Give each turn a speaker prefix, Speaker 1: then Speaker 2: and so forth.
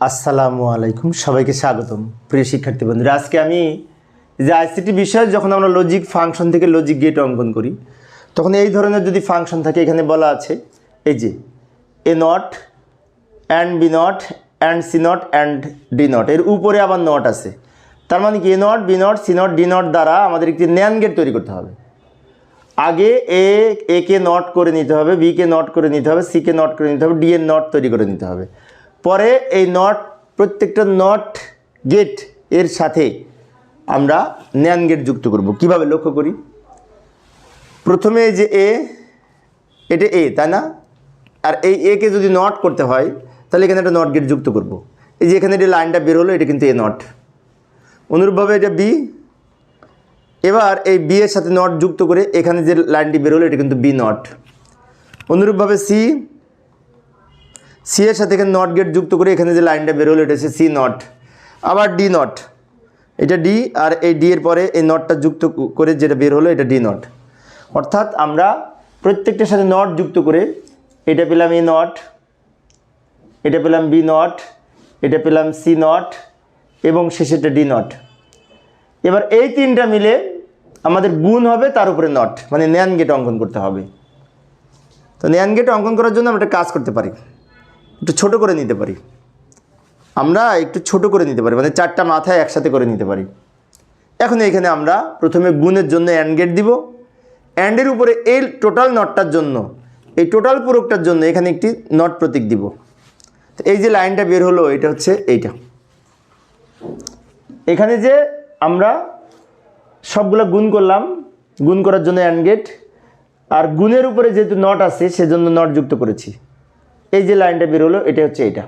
Speaker 1: আসসালামু আলাইকুম, সবাইকে স্বাগতম। প্রিয় শিক্ষার্থী বন্ধুরা, আজকে আমি যে আইসিটি বিষয়ে যখন আমরা লজিক ফাংশন থেকে লজিক গেট অঙ্কন করি, তখন এই ধরনের যদি ফাংশন থাকে, এখানে বলা আছে, এই যে A not and B not and C not and D not এর উপরে আবার নট আছে। তার মানে কি? A not B not C not D not দ্বারা আমাদের একটি ন্যান গেট তৈরি করতে হবে। আগে এ এ কে নট করে নিতে হবে বি কে নট করে নিতে হবে সি কে নট করে নিতে হবে ডি এর নট তৈরি করে নিতে হবে। পরে এই নট, প্রত্যেকটা নট গেটের সাথে আমরা ন্যান গেট যুক্ত করব। কীভাবে লক্ষ্য করি? প্রথমে যে এ, এটা এ, তাই না? আর এই এ কে যদি নট করতে হয়, তাহলে এখানে একটা নট গেট যুক্ত করব। এই যে এখানে যে লাইনটা বের হলো, এটা কিন্তু এ নট। অনুরূপভাবে এটা বি। এবার এই বি এর সাথে নট যুক্ত করে এখানে যে লাইনটি বেরোলো এটা কিন্তু বি নট। অনুরূপভাবে সি সি এর সাথে এখানে নট গেট যুক্ত করে এখানে যে লাইনটা বেরোলো, এটা হচ্ছে সি নট আবার ডি নট এটা ডি আর এই ডি এর পরে এই নটটা যুক্ত করে যেটা বের হলো, এটা ডি নট অর্থাৎ আমরা প্রত্যেকটার সাথে নট যুক্ত করে এটা পেলাম এ নট এটা পেলাম বি নট এটা পেলাম সি নট এবং শেষেরটা ডি নট এবার এই তিনটা মিলে আমাদের গুণ হবে তার উপরে নট মানে ন্যান গেট অঙ্কন করতে হবে। তো ন্যান গেট অঙ্কন করার জন্য আমরা একটা কাজ করতে পারি। একটু ছোট করে নিতে পারি। আমরা একটু ছোট করে নিতে পারি মানে চারটা মাথায় একসাথে করে নিতে পারি। এখন এখানে আমরা প্রথমে গুণের জন্য অ্যান্ড গেট দিব। অ্যান্ডের উপরে এই টোটাল নটটার জন্য, এই টোটাল পুরকটার জন্য এখানে একটি নট প্রতীক দিব। তো এই যে লাইনটা বের হলো, এটা হচ্ছে এইটা। এখানে যে আমরা সবগুলো গুণ করলাম, গুণ করার জন্য অ্যান্ড গেট আর গুণের উপরে যেহেতু নট আছে, সেজন্য নট যুক্ত করেছি। এই যে লাইনটা বেরোলো এটা হচ্ছে এটা।